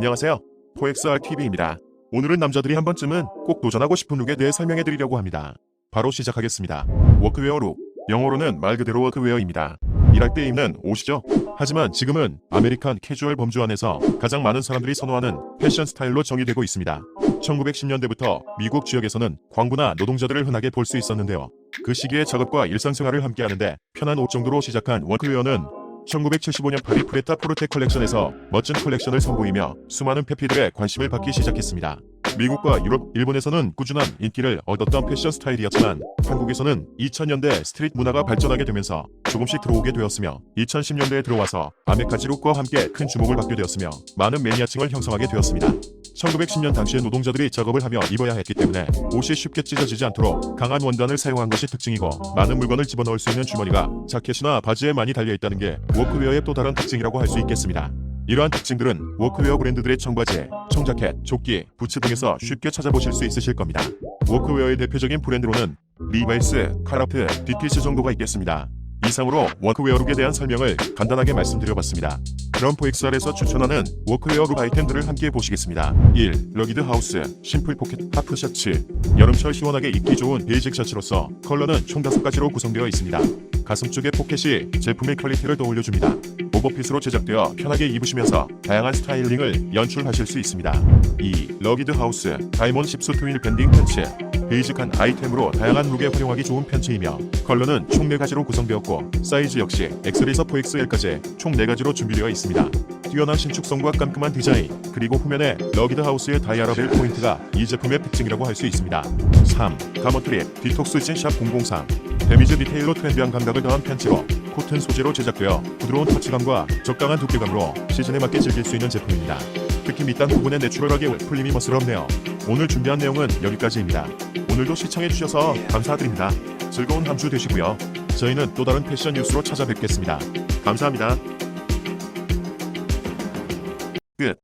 안녕하세요. 포엑스R TV입니다. 오늘은 남자들이 한 번쯤은 꼭 도전하고 싶은 룩에 대해 설명해 드리려고 합니다. 바로 시작하겠습니다. 워크웨어 룩. 영어로는 말 그대로 워크웨어입니다. 일할 때 입는 옷이죠. 하지만 지금은 아메리칸 캐주얼 범주 안에서 가장 많은 사람들이 선호하는 패션 스타일로 정의되고 있습니다. 1910년대부터 미국 지역에서는 광부나 노동자들을 흔하게 볼 수 있었는데요. 그 시기에 작업과 일상생활을 함께하는데 편한 옷 정도로 시작한 워크웨어는 1975년 파리 프레타 포르테 컬렉션에서 멋진 컬렉션을 선보이며 수많은 페피들의 관심을 받기 시작했습니다. 미국과 유럽, 일본에서는 꾸준한 인기를 얻었던 패션 스타일이었지만 한국에서는 2000년대 스트릿 문화가 발전하게 되면서 조금씩 들어오게 되었으며 2010년대에 들어와서 아메카지 룩과 함께 큰 주목을 받게 되었으며 많은 매니아층을 형성하게 되었습니다. 1910년 당시에 노동자들이 작업을 하며 입어야 했기 때문에 옷이 쉽게 찢어지지 않도록 강한 원단을 사용한 것이 특징이고 많은 물건을 집어넣을 수 있는 주머니가 자켓이나 바지에 많이 달려 있다는 게 워크웨어의 또 다른 특징이라고 할 수 있겠습니다. 이러한 특징들은 워크웨어 브랜드들의 청바지, 청자켓, 조끼, 부츠 등에서 쉽게 찾아보실 수 있으실 겁니다. 워크웨어의 대표적인 브랜드로는 리바이스, 카라프, 디티스 정도가 있겠습니다. 이상으로 워크웨어 룩에 대한 설명을 간단하게 말씀드려봤습니다. 그럼 포엑스알에서 추천하는 워크웨어 룩 아이템들을 함께 보시겠습니다. 1. 러기드 하우스 심플 포켓 하프 셔츠 여름철 시원하게 입기 좋은 베이직 셔츠로서 컬러는 총 5가지로 구성되어 있습니다. 가슴 쪽의 포켓이 제품의 퀄리티를 떠올려줍니다. 오버핏으로 제작되어 편하게 입으시면서 다양한 스타일링을 연출하실 수 있습니다. 2. 러기드 하우스 다이몬 10수 트윈 밴딩 팬츠 베이직한 아이템으로 다양한 룩에 활용하기 좋은 팬츠이며 컬러는 총 4가지로 구성되었고 사이즈 역시 엑셀에서 4XL까지 총 4가지로 준비되어 있습니다. 뛰어난 신축성과 깔끔한 디자인 그리고 후면에 러기드 하우스의 다이아라벨 포인트가 이 제품의 특징이라고 할 수 있습니다. 3. 가머트립 디톡스 진샵 003 데미지 디테일로 트렌디한 감각을 더한 팬츠로 코튼 소재로 제작되어 부드러운 터치감과 적당한 두께감으로 시즌에 맞게 즐길 수 있는 제품입니다. 특히 밑단 부분에 내추럴하게 풀림이 멋스럽네요. 오늘 준비한 내용은 여기까지입니다. 오늘도 시청해주셔서 감사드립니다. 즐거운 한 주 되시고요. 저희는 또 다른 패션 뉴스로 찾아뵙겠습니다. 감사합니다.